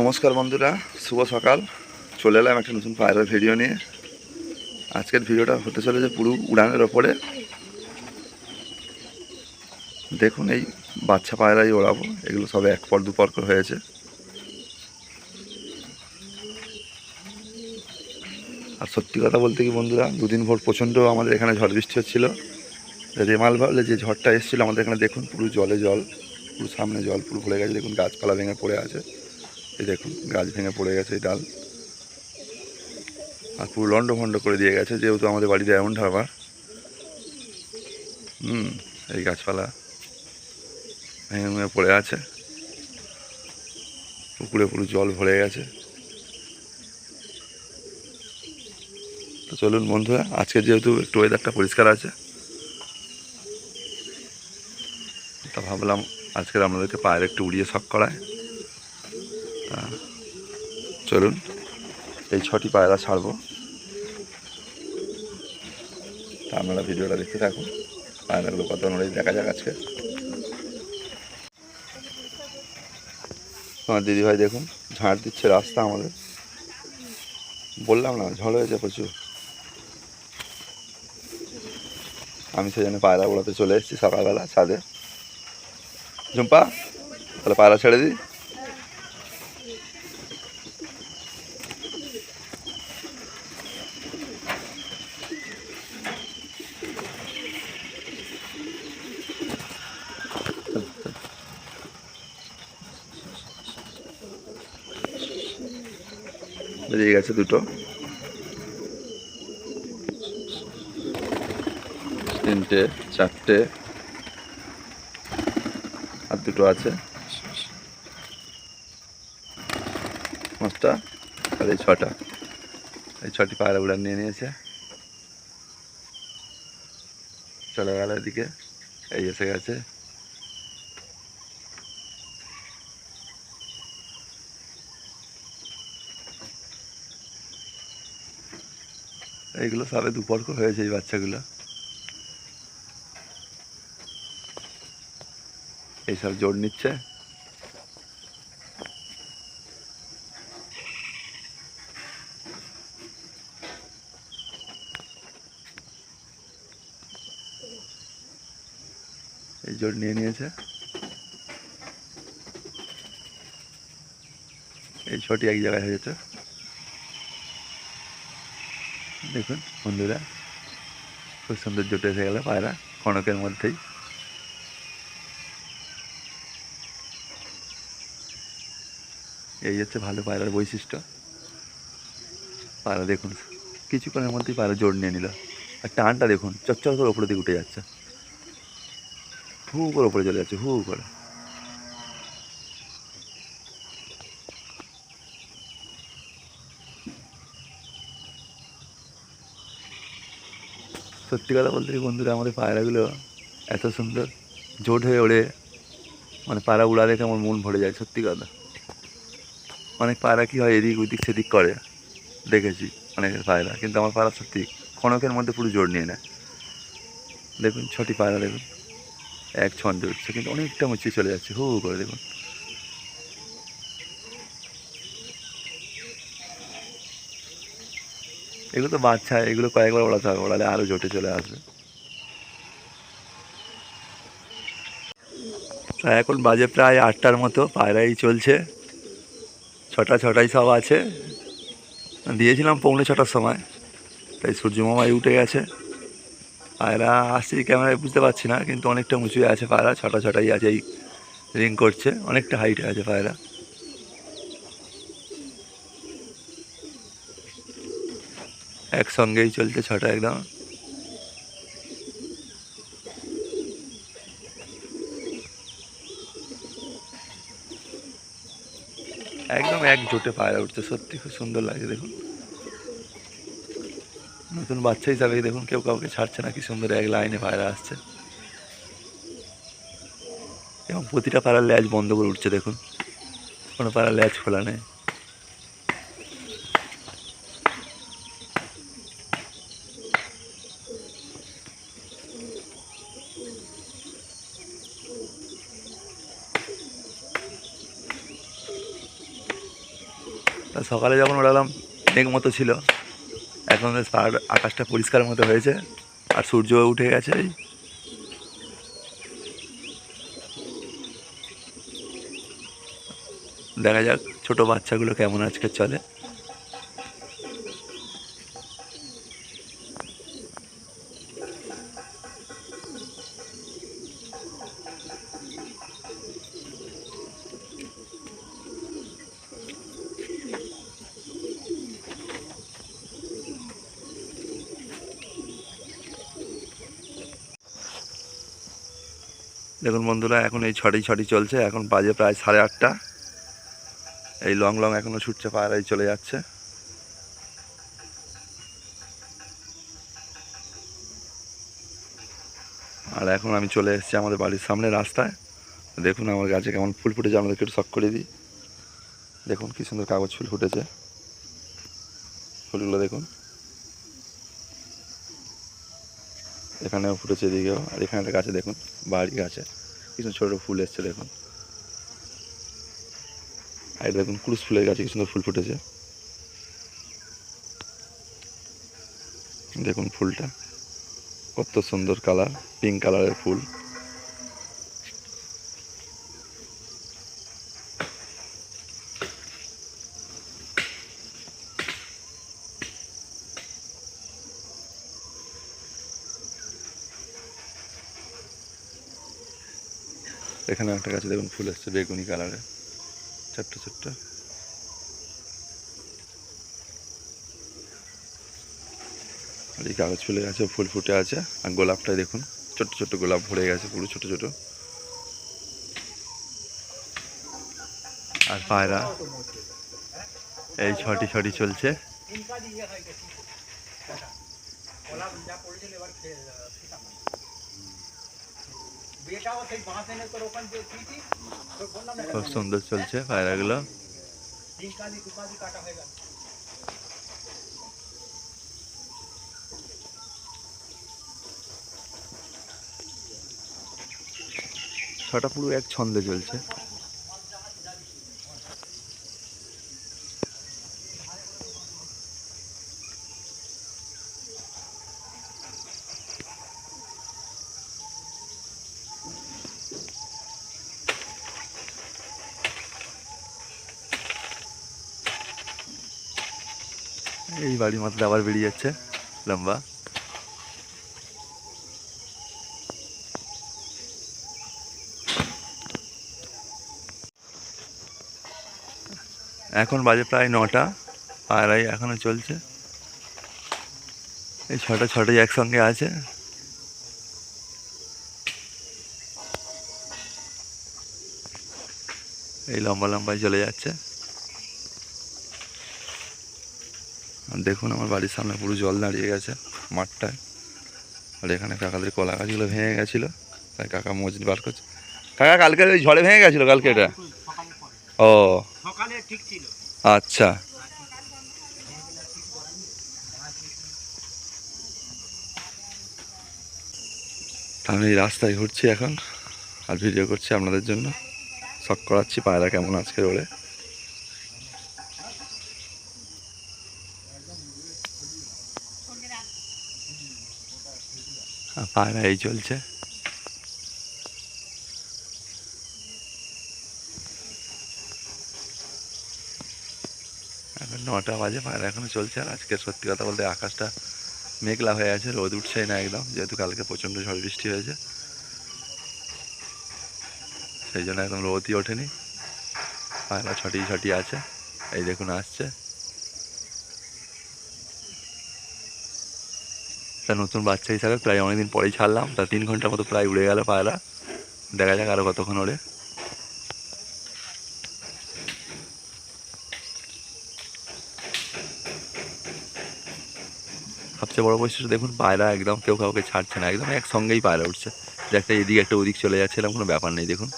নমস্কার বন্ধুরা, শুভ সকাল। চলে এলাম একটা নতুন পায়রার ভিডিও নিয়ে। আজকের ভিডিওটা হতে চলেছে পুরো উড়ানের ওপরে। দেখুন, এই বাচ্চা পায়রাই ওড়াবো, এগুলো সবে এক পর দু পর করে হয়েছে। আর সত্যি কথা বলতে কি বন্ধুরা, দুদিন ভোর প্রচণ্ড আমাদের এখানে ঝড় বৃষ্টি হচ্ছিল। রেমাল ভাবলে যে ঝড়টা এসেছিল আমাদের এখানে দেখুন, পুরো জলে জল, পুরো সামনে জল পুরো ভরে গেছে। দেখুন, গাছপালা ভেঙে পড়ে আছে। এই দেখুন, গাছ ভেঙে পড়ে গেছে এই ডাল। আর পুরো লন্ড ভন্ড করে দিয়ে গেছে, যেহেতু আমাদের বাড়িতে এমন ঢাবার হুম, এই গাছপালা ভেঙে ভেঙে পড়ে আছে। পুকুরে পুরো জল ভরে গেছে। তো চলুন বন্ধুরা, আজকে যেহেতু একটু ওয়েদারটা পরিষ্কার আছে, তা ভাবলাম আজকের আপনাদেরকে পায়ের একটু উড়িয়ে শখ করায়। চলুন, এই ছটি পায়রা ছাড়বো। তা আপনারা ভিডিওটা দেখতে থাকুন। পায়রাগুলো কত নড়ে দেখা যাক আজকে। আমার দিদিভাই দেখুন, ঝাঁট দিচ্ছে রাস্তা আমাদের। বললাম না ঝড় হয়েছে প্রচুর। আমি সেজন্য পায়রা উড়াতে চলে এসেছি সকালবেলা ছাদে। ঝুম্পা, তাহলে পায়রা ছেড়ে দিই। বেরিয়ে গেছে দুটো। তিনটে, চারটে। আর দুটো আছে। পাঁচটা আর এই ছটা। এই ছটি পায়রা উড়ান নিয়ে নিয়েছে। চলে গেল এদিকে। এই এসে গেছে। এইগুলো সবে দুপর করে হয়েছে এই বাচ্চাগুলো। এইসব জোর নিচ্ছে। এই জোর নিয়ে নিয়েছে। এই ছটি এক জায়গায় হয়েছে দেখুন, বন্ধুরা, খুব সুন্দর জোটে এসে গেল পায়রা কনকের মধ্যেই। এই হচ্ছে ভালো পায়রার বৈশিষ্ট্য। পায়রা দেখুন, কিছুক্ষণের মধ্যেই পায়রা জোর নিয়ে নিল। আর টানটা দেখুন চচ্চর করে ওপরের দিকে উঠে যাচ্ছে। হু করে ওপরে চলে যাচ্ছে, হু করে। সত্যি কথা বলতে বন্ধুরা, আমাদের পায়রাগুলো এত সুন্দর, জোট হয়ে ওড়ে মানে পায়রা উড়া দেখে আমার মন ভরে যায়, সত্যি কথা। অনেক পায়রা কী হয় এদিক ওদিক সেদিক করে, দেখেছি অনেকের পায়রা, কিন্তু আমার পায়রা সত্যি ক্ষণকের মধ্যে পুরো জোর নিয়ে নেয়। দেখুন, ছটি পায়রা দেখুন, এক ছন্দে উঠছে, কিন্তু অনেকটা মুচিয়ে চলে যাচ্ছে হু করে দেখুন। এগুলো তো বাচ্চা, এগুলো কয়েকবার ওড়াতে হবে ওড়ালে আরও জোটে চলে আসবে। এখন বাজে প্রায় আটটার মতো, পায়রাই চলছে। ছটা, ছটাই সব আছে। দিয়েছিলাম পৌনে ছটার সময়, তাই সূর্যমামাই উঠে গেছে। পায়রা আসছে ক্যামেরায় বুঝতে পারছি না, কিন্তু অনেকটা উঁচুয়ে আছে পায়রা, ছটা, ছটাই আছে, এই রিং করছে, অনেকটা হাইটে আছে পায়রা। একসঙ্গেই চলছে ছটা একদম। একদম এক জোটে পায়রা উঠছে, সত্যি খুব সুন্দর লাগে দেখুন। নতুন বাচ্চা হিসাবে দেখুন কেউ কাউকে ছাড়ছে না, কি সুন্দর এক লাইনে পায়রা আসছে। এবং প্রতিটা পাড়ার ল্যাচ বন্ধ করে উঠছে দেখুন। কোনো পাড়ার ল্যাচ খোলা নেই। সকালে যখন ওড়ালাম, মেঘ মতো ছিল। এখন বেশ পাহাড় আকাশটা পরিষ্কার মতো হয়েছে, আর সূর্য উঠে গেছে। দেখা যাক ছোট বাচ্চাগুলো কেমন আজকে চলে। দেখুন বন্ধুরা, এখন এই ছটি ছটি চলছে, এখন বাজে প্রায় সাড়ে আটটা। এই লং লং এখনও ছুটছে পায়রাই চলে যাচ্ছে। আর এখন আমি চলে এসেছি আমাদের বাড়ির সামনে রাস্তায়। দেখুন আমার গাছে কেমন ফুল ফুটেছে আমাদেরকে একটু শখ করে দিই। দেখুন কি সুন্দর কাগজ ফুল ফুটেছে। ফুলগুলো দেখুন। এখানেও ফুটেছে এদিকেও। আর এখানে একটা গাছে দেখুন, বাড়ি গাছে। কিছু ছোটো ফুল এসছে, দেখুন। আর এটা দেখুন, কুরুশ ফুলের গাছে কি সুন্দর ফুল ফুটেছে। দেখুন ফুলটা, কত সুন্দর কালার পিঙ্ক কালারের ফুল। এখানে একটা গাছে দেখুন ফুল এসছে বেগুনি কালারের। ছোট্ট ছোট্ট। আর এই কাগজ ফুলে আছে ফুল ফুটে আছে, আর গোলাপটাই দেখুন। ছোট্ট ছোট্ট গোলাপ ভরে গেছে, পুরো ছোট ছোট। আর পায়রা, এই ছটি ছটি চলছে বেটাও সেই বাঁশ এনে তোর ওখান দিয়ে দিয়েছি তোর বললাম না খুব সুন্দর চলছে পায়রাগুলো। ছটা পুরো এক ছন্দে চলছে। এই বাড়ির মাথাটা আবার বেরিয়ে যাচ্ছে, লম্বা। এখন বাজে প্রায় নটা, আড়াই এখনও চলছে। এই ছটা, ছটাই একসঙ্গে আছে। এই লম্বা লম্বায় চলে যাচ্ছে আর দেখুন আমার বাড়ির সামনে পুরো জল দাঁড়িয়ে গেছে মাঠটায়। আর এখানে কাকাদের কলা গাছগুলো ভেঙে গেছিল। তাই কাকা মসজিদ বার করছে। কাকা, কালকে ওই ঝড়ে ভেঙে গেছিল কালকে এটা? ও। আচ্ছা। আমি রাস্তায় ঘুরছি এখন আর ভিডিও করছি আপনাদের জন্য। শখ করাচ্ছি পায়রা কেমন আজকে ওড়ে পায়রা এই চলছে। এখন নটা বাজে পায়রা এখনও চলছে আর আজকে সত্যি কথা বলতে আকাশটা মেঘলা হয়ে আছে, রোদ উঠছেই না একদম, যেহেতু কালকে প্রচণ্ড ঝড় বৃষ্টি হয়েছে। সেই জন্য একদম রোদই ওঠেনি। পায়রা ছটি ছটি আছে, এই দেখুন আসছে। তা নতুন বাচ্চা হিসাবে প্রায় অনেকদিন পরেই ছাড়লাম। তা তিন ঘণ্টার মতো প্রায় উড়ে গেল পায়রা। দেখা যাক আরও কতক্ষণ ওড়ে। সবচেয়ে বড় বৈশিষ্ট্য দেখুন, পায়রা একদম কেউ কাউকে ছাড়ছে না। একদম একসঙ্গেই পায়রা উঠছে। যে একটা এদিকে একটা ওদিক চলে যাচ্ছে, এরকম কোনো ব্যাপার নেই, দেখুন।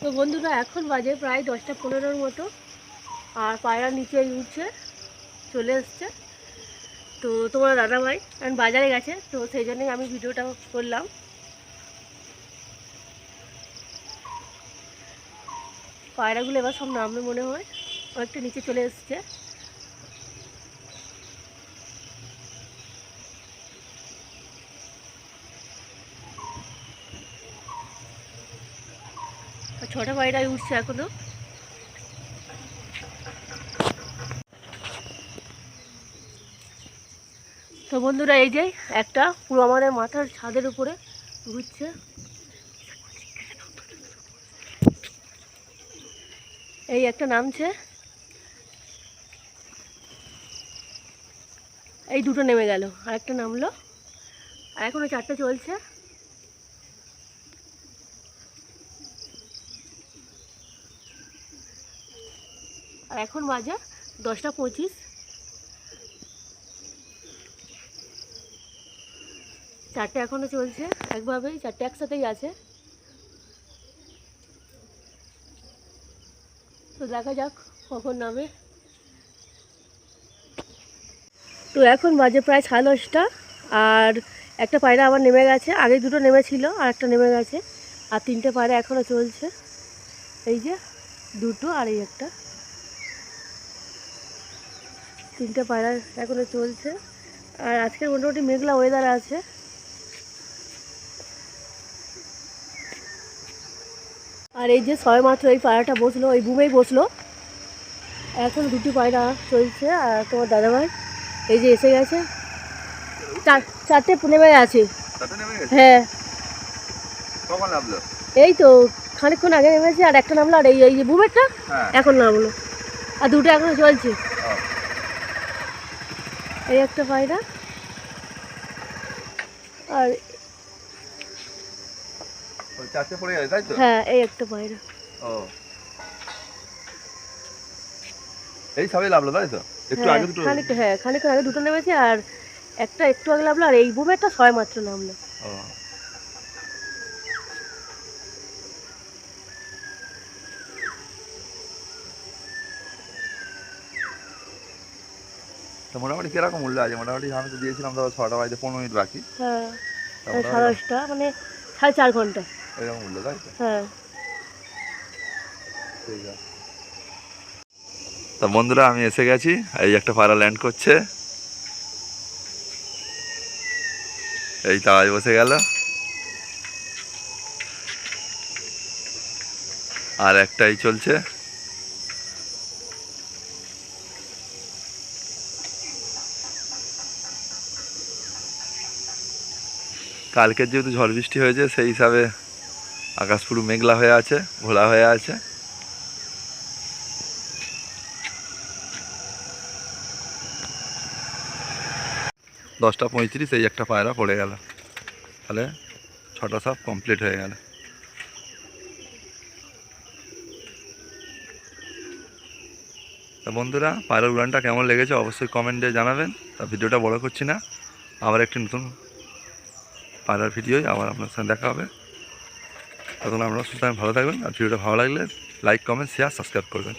তো বন্ধুরা, এখন বাজে প্রায় দশটা পনেরোর মতো। আর পায়রা নিচে উঠছে, চলে এসছে। তো তোমার দাদা ভাই এখন বাজারে গেছে, তো সেই জন্যই আমি ভিডিওটা করলাম। পায়রাগুলো এবার সব নামবে মনে হয়। অনেকটা নিচে চলে এসছে। ছটা পায়রাই উঠছে এখনও। তো বন্ধুরা, এই যে একটা পুরো আমাদের মাথার ছাদের উপরে ঘুরছে। এই একটা নামছে। এই দুটো নেমে গেল আর একটা নামলো। আর এখনও চারটে চলছে। আর এখন বাজে দশটা পঁচিশ। চারটে এখনও চলছে, একভাবেই চারটে একসাথেই আছে। তো দেখা যাক কখন নামে। তো এখন বাজে প্রায় সাড়ে দশটা, আর একটা পায়রা আবার নেমে গেছে। আগে দুটো নেমেছিল, আর একটা নেমে গেছে, আর তিনটে পায়রা এখনও চলছে। এই যে দুটো আর এই একটা। তিনটে পায়রা এখনও চলছে। আর আজকের মোটামুটি মেঘলা ওয়েদার আছে। আর এই যে ছয় মাত্র এই পায়রাটা বসল এই বুমেই বসল। এখন দুটি পায়রা চলছে আর তোমার দাদাভাই এই যে এসে গেছে। চার চারটে নেমে তাতে হ্যাঁ। এই তো খানিকক্ষণ আগে নেমেছে আর একটা নামলো আর এই এই যে বুমেরটা হ্যাঁ। এখন নামলো। আর দুটো এখনও চলছে। এই একটা পায়রা আর চারটে পড়ে গেছে তাই তো? হ্যাঁ এই একটা পায়রা ও। এই সবই লাভলো তাই তো? একটু হ্যাঁ আগে দুটো। খানিক হ্যাঁ খানিকক্ষণ আগে দুটো নেমেছে আর একটা একটু আগে লাভলো আর এই বুমেরটা ছয় মাত্র নামলো। ও। তো মোটামুটি কীরকম মূল্য আছে? মোটামুটি আমি তো দিয়েছিলাম ধরো ছটা বাজতে পনেরো মিনিট বাকি হ্যাঁ সাড়ে দশটা মানে সাড়ে চার ঘণ্টা। এরকম মূল্য তাই তো? হ্যাঁ। ঠিক আছে। তা বন্ধুরা আমি এসে গেছি এই একটা পায়রা ল্যান্ড করছে। এই তাওয়াজ বসে গেল। আর একটাই চলছে। কালকের যেহেতু ঝড় বৃষ্টি হয়েছে, সেই হিসাবে আকাশ পুরো মেঘলা হয়ে আছে, ঘোলা হয়ে আছে। দশটা পঁয়ত্রিশ, এই একটা পায়রা পড়ে গেল। তাহলে ছটা সব কমপ্লিট হয়ে গেল। তা বন্ধুরা, পায়রার উড়ানটা কেমন লেগেছে অবশ্যই কমেন্টে জানাবেন। তা ভিডিওটা বড় করছি না। আবার একটি নতুন পায়রার ভিডিওই আবার আপনার সঙ্গে দেখা হবে। তখন আপনারা সুস্থ ভালো থাকবেন, আর ভিডিওটা ভালো লাগলে লাইক কমেন্ট শেয়ার সাবস্ক্রাইব করবেন।